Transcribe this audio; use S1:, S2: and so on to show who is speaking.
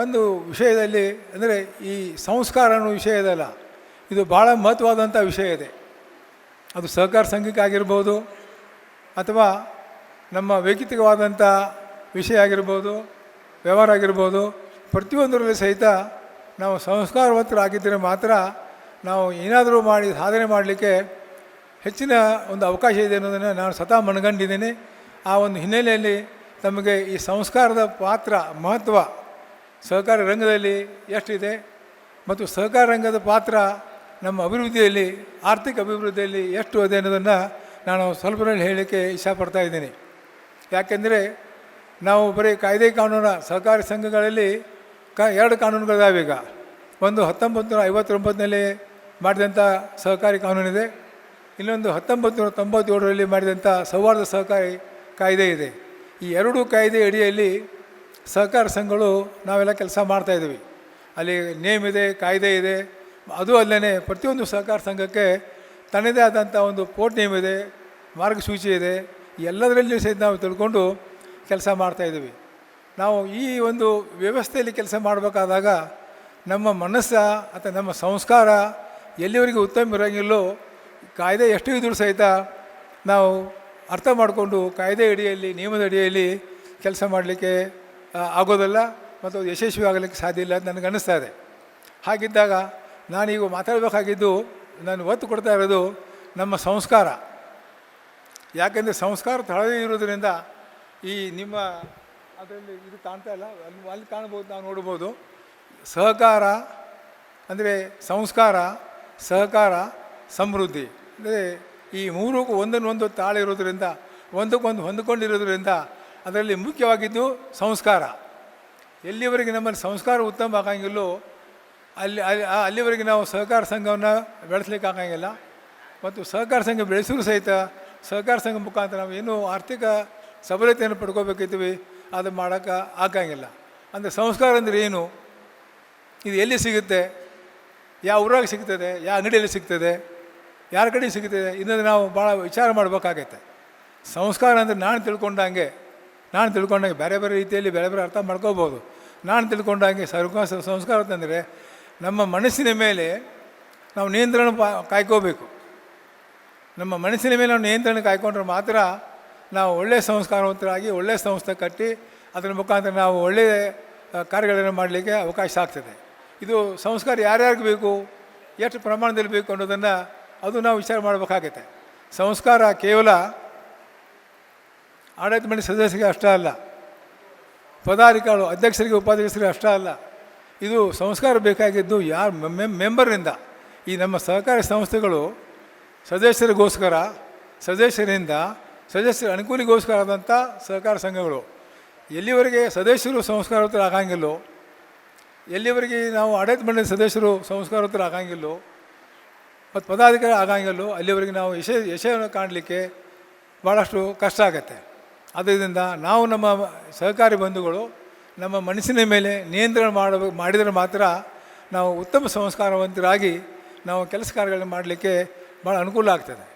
S1: ಒಂದು ವಿಷಯದಲ್ಲಿ ಅಂದರೆ ಈ ಸಂಸ್ಕಾರ ಅನ್ನೋ ವಿಷಯದಲ್ಲ ಇದು ಭಾಳ ಮಹತ್ವವಾದಂಥ ವಿಷಯ ಇದೆ. ಅದು ಸಹಕಾರ ಸಂಘಕ್ಕೆ ಆಗಿರ್ಬೋದು, ಅಥವಾ ನಮ್ಮ ವೈಯಕ್ತಿಕವಾದಂಥ ವಿಷಯ ಆಗಿರ್ಬೋದು, ವ್ಯವಹಾರ ಆಗಿರ್ಬೋದು, ಪ್ರತಿಯೊಂದರಲ್ಲಿ ಸಹಿತ ನಾವು ಸಂಸ್ಕಾರವಂತರಾಗಿದ್ದರೆ ಮಾತ್ರ ನಾವು ಏನಾದರೂ ಮಾಡಿ ಸಾಧನೆ ಮಾಡಲಿಕ್ಕೆ ಹೆಚ್ಚಿನ ಒಂದು ಅವಕಾಶ ಇದೆ ಅನ್ನೋದನ್ನು ನಾನು ಸದಾ ಮನಗಂಡಿದ್ದೀನಿ. ಆ ಒಂದು ಹಿನ್ನೆಲೆಯಲ್ಲಿ ತಮಗೆ ಈ ಸಂಸ್ಕಾರದ ಪಾತ್ರ ಮಹತ್ವ ಸಹಕಾರ ರಂಗದಲ್ಲಿ ಎಷ್ಟಿದೆ ಮತ್ತು ಸಹಕಾರ ರಂಗದ ಪಾತ್ರ ನಮ್ಮ ಅಭಿವೃದ್ಧಿಯಲ್ಲಿ, ಆರ್ಥಿಕ ಅಭಿವೃದ್ಧಿಯಲ್ಲಿ ಎಷ್ಟು ಅದೇ ಅನ್ನೋದನ್ನು ನಾನು ಸ್ವಲ್ಪದಲ್ಲಿ ಹೇಳಲಿಕ್ಕೆ ಇಷ್ಟಪಡ್ತಾ ಇದ್ದೀನಿ. ಯಾಕೆಂದರೆ ನಾವು ಬರೀ ಕಾಯ್ದೆ ಕಾನೂನು ಸಹಕಾರಿ ಸಂಘಗಳಲ್ಲಿ ಕ ಎರಡು ಕಾನೂನುಗಳಿದಾವೆ ಈಗ. ಒಂದು ಹತ್ತೊಂಬತ್ತು ನೂರ ಐವತ್ತೊಂಬತ್ತರಲ್ಲಿ ಮಾಡಿದಂಥ ಸಹಕಾರಿ ಕಾನೂನಿದೆ. ಇನ್ನೊಂದು ಹತ್ತೊಂಬತ್ತು ನೂರ ತೊಂಬತ್ತೇಳರಲ್ಲಿ ಮಾಡಿದಂಥ ಸೌಹಾರ್ದ ಸಹಕಾರಿ ಕಾಯ್ದೆ ಇದೆ. ಈ ಎರಡೂ ಕಾಯ್ದೆ ಅಡಿಯಲ್ಲಿ ಸಹಕಾರ ಸಂಘಗಳು ನಾವೆಲ್ಲ ಕೆಲಸ ಮಾಡ್ತಾಯಿದ್ದೀವಿ ಅಲ್ಲಿ ನೇಮ್ ಇದೆ, ಕಾಯ್ದೆ ಇದೆ. ಅದು ಅಲ್ಲೇ ಪ್ರತಿಯೊಂದು ಸಹಕಾರ ಸಂಘಕ್ಕೆ ತನ್ನದೇ ಆದಂಥ ಒಂದು ಪೋರ್ಟ್ ನೇಮ್ ಇದೆ, ಮಾರ್ಗಸೂಚಿ ಇದೆ. ಎಲ್ಲದರಲ್ಲಿ ಸಹಿತ ನಾವು ತಿಳ್ಕೊಂಡು ಕೆಲಸ ಮಾಡ್ತಾಯಿದ್ದೀವಿ ನಾವು ಈ ಒಂದು ವ್ಯವಸ್ಥೆಯಲ್ಲಿ ಕೆಲಸ ಮಾಡಬೇಕಾದಾಗ ನಮ್ಮ ಮನಸ್ಸು ಅಥವಾ ನಮ್ಮ ಸಂಸ್ಕಾರ ಎಲ್ಲಿವರೆಗೆ ಉತ್ತಮ ಇರೋಂಗಿಲ್ಲೋ ಕಾಯ್ದೆ ಎಷ್ಟು ಇದ್ರೂ ಸಹಿತ ನಾವು ಅರ್ಥ ಮಾಡಿಕೊಂಡು ಕಾಯ್ದೆ ಅಡಿಯಲ್ಲಿ, ನಿಯಮದ ಅಡಿಯಲ್ಲಿ ಕೆಲಸ ಮಾಡಲಿಕ್ಕೆ ಆಗೋದಿಲ್ಲ ಮತ್ತು ಯಶಸ್ವಿ ಆಗಲಿಕ್ಕೆ ಸಾಧ್ಯ ಇಲ್ಲ ಅಂತ ನನಗೆ ಅನ್ನಿಸ್ತಾ ಇದೆ. ಹಾಗಿದ್ದಾಗ ನಾನೀಗ ಮಾತಾಡಬೇಕಾಗಿದ್ದು ನಾನು ಒತ್ತು ಕೊಡ್ತಾ ಇರೋದು ನಮ್ಮ ಸಂಸ್ಕಾರ. ಯಾಕೆಂದರೆ ಸಂಸ್ಕಾರ ತಳದೇ ಇರೋದರಿಂದ ಈ ನಿಮ್ಮ ಅದರಲ್ಲಿ ಇದು ಕಾಣ್ತಾ ಇಲ್ಲ. ಅಲ್ಲಿ ಅಲ್ಲಿ ಕಾಣ್ಬೋದು ನಾವು ನೋಡ್ಬೋದು ಸಹಕಾರ ಅಂದರೆ ಸಂಸ್ಕಾರ, ಸಹಕಾರ, ಸಮೃದ್ಧಿ. ಅಂದರೆ ಈ ಮೂರು ಒಂದನ್ನೊಂದು ತಾಳಿರೋದ್ರಿಂದ, ಒಂದಕ್ಕೊಂದು ಹೊಂದಿಕೊಂಡಿರೋದ್ರಿಂದ ಅದರಲ್ಲಿ ಮುಖ್ಯವಾಗಿದ್ದು ಸಂಸ್ಕಾರ. ಎಲ್ಲಿವರೆಗೆ ನಮ್ಮಲ್ಲಿ ಸಂಸ್ಕಾರ ಉತ್ತಮ ಆಗಂಗಿಲ್ಲೋ, ಅಲ್ಲಿ ಅಲ್ಲಿ ಅಲ್ಲಿವರೆಗೆ ನಾವು ಸಹಕಾರ ಸಂಘವನ್ನು ಬೆಳೆಸಲಿಕ್ಕೆ ಆಗಂಗಿಲ್ಲ. ಮತ್ತು ಸಹಕಾರ ಸಂಘ ಬೆಳೆಸಿದ್ರು ಸಹಿತ ಸಹಕಾರ ಸಂಘ ಮುಖಾಂತರ ನಾವು ಏನು ಆರ್ಥಿಕ ಸಬಲತೆಯನ್ನು ಪಡ್ಕೋಬೇಕಿದ್ವಿ, ಅದು ಮಾಡೋಕ್ಕೆ ಆಗಂಗಿಲ್ಲ. ಅಂದರೆ ಸಂಸ್ಕಾರ ಅಂದರೆ ಏನು? ಇದು ಎಲ್ಲಿ ಸಿಗುತ್ತೆ? ಯಾವ ಊರಾಗ ಸಿಗ್ತದೆ? ಯಾವ ಅಂಗಡಿಯಲ್ಲಿ ಸಿಗ್ತದೆ? ಯಾರ ಕಡೆ ಸಿಗ್ತದೆ? ಇನ್ನೊಂದು ನಾವು ಭಾಳ ವಿಚಾರ ಮಾಡಬೇಕಾಗತ್ತೆ ಸಂಸ್ಕಾರ ಅಂದರೆ ನಾನು ತಿಳ್ಕೊಂಡಂಗೆ ನಾನು ತಿಳ್ಕೊಂಡಂಗೆ ಬೇರೆ ಬೇರೆ ರೀತಿಯಲ್ಲಿ ಬೇರೆ ಬೇರೆ ಅರ್ಥ ಮಾಡ್ಕೋಬೋದು. ನಾನು ತಿಳ್ಕೊಂಡಂಗೆ ಸರ್ವ ಸಂಸ್ಕಾರ ಅಂತಂದರೆ ನಮ್ಮ ಮನಸ್ಸಿನ ಮೇಲೆ ನಾವು ನಿಯಂತ್ರಣ ಕಾಯ್ಕೋಬೇಕು. ನಮ್ಮ ಮನಸ್ಸಿನ ಮೇಲೆ ನಾವು ನಿಯಂತ್ರಣ ಕಾಯ್ಕೊಂಡ್ರೆ ಮಾತ್ರ ನಾವು ಒಳ್ಳೆಯ ಸಂಸ್ಕಾರವಂತರಾಗಿ ಒಳ್ಳೆಯ ಸಂಸ್ಥೆ ಕಟ್ಟಿ ಅದರ ಮುಖಾಂತರ ನಾವು ಒಳ್ಳೆಯ ಕಾರ್ಯಗಳನ್ನು ಮಾಡಲಿಕ್ಕೆ ಅವಕಾಶ ಆಗ್ತದೆ. ಇದು ಸಂಸ್ಕಾರ ಯಾರ್ಯಾರಿಗೆ ಬೇಕು, ಎಷ್ಟು ಪ್ರಮಾಣದಲ್ಲಿ ಬೇಕು ಅನ್ನೋದನ್ನು ಅದು ನಾವು ವಿಚಾರ ಮಾಡಬೇಕಾಗತ್ತೆ. ಸಂಸ್ಕಾರ ಕೇವಲ ಆಡಳಿತ ಮಂಡಳಿ ಸದಸ್ಯರಿಗೆ ಅಷ್ಟೇ ಅಲ್ಲ. ಪದಾಧಿಕಾರಿಗಳು, ಅಧ್ಯಕ್ಷರಿಗೆ, ಉಪಾಧ್ಯಕ್ಷರಿಗೆ ಅಷ್ಟೇ ಅಲ್ಲ. ಇದು ಸಂಸ್ಕಾರ ಬೇಕಾಗಿದ್ದು ಯಾರು ಮೆಂಬರ್ನಿಂದ ಈ ನಮ್ಮ ಸಹಕಾರಿ ಸಂಸ್ಥೆಗಳು ಸದಸ್ಯರಿಗೋಸ್ಕರ, ಸದಸ್ಯರಿಂದ, ಸದಸ್ಯರ ಅನುಕೂಲಿಗೋಸ್ಕರ ಆದಂಥ ಸಹಕಾರ ಸಂಘಗಳು. ಎಲ್ಲಿವರೆಗೆ ಸದಸ್ಯರು ಸಂಸ್ಕಾರೋತ್ತರ ಆಗಂಗಿಲ್ಲೋ, ಎಲ್ಲಿವರೆಗೆ ನಾವು ಆಡಳಿತ ಮಂಡಳಿ ಸದಸ್ಯರು ಸಂಸ್ಕಾರೋತ್ತರ ಆಗಂಗಿಲ್ಲೋ, ಮತ್ತು ಪದಾಧಿಕಾರಿ ಆಗಂಗಿಲ್ಲೋ, ಅಲ್ಲಿವರೆಗೆ ನಾವು ಯಶ, ಯಶವನ್ನು ಕಾಣಲಿಕ್ಕೆ ಭಾಳಷ್ಟು ಕಷ್ಟ ಆಗತ್ತೆ. ಆದ್ದರಿಂದ ನಾವು ನಮ್ಮ ಸಹಕಾರಿ ಬಂಧುಗಳು ನಮ್ಮ ಮನಸ್ಸಿನ ಮೇಲೆ ನಿಯಂತ್ರಣ ಮಾಡಬೇಕು ಮಾಡಿದರೆ ಮಾತ್ರ ನಾವು ಉತ್ತಮ ಸಂಸ್ಕಾರವಂತರಾಗಿ ನಾವು ಕೆಲಸ ಕಾರ್ಯಗಳನ್ನು ಮಾಡಲಿಕ್ಕೆ ಭಾಳ ಅನುಕೂಲ ಆಗ್ತದೆ.